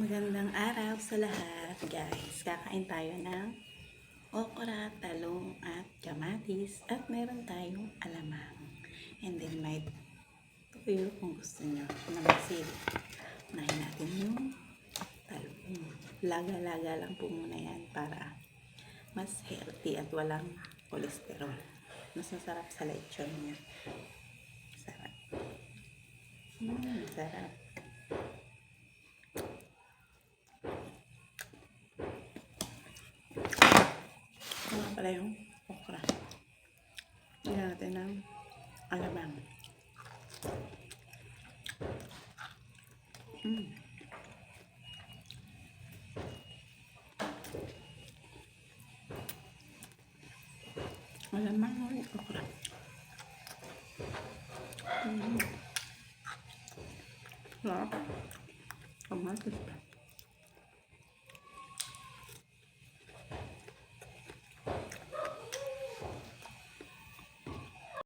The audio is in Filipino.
Magandang araw sa lahat, guys. Kakain tayo ng okra, talong, at kamatis. At meron tayong alamang. And then may tuyo kung gusto nyo na masili. Unahin natin yung talong. Laga-laga lang po muna yan para mas healthy at walang kolesterol. Mas masarap sa lechon niya. Sarap. Mm, sarap. Pala yung okra. Lagyan natin ng alamang. Mm. Alamang o okra. Mm. Sarap. Kamatis pa.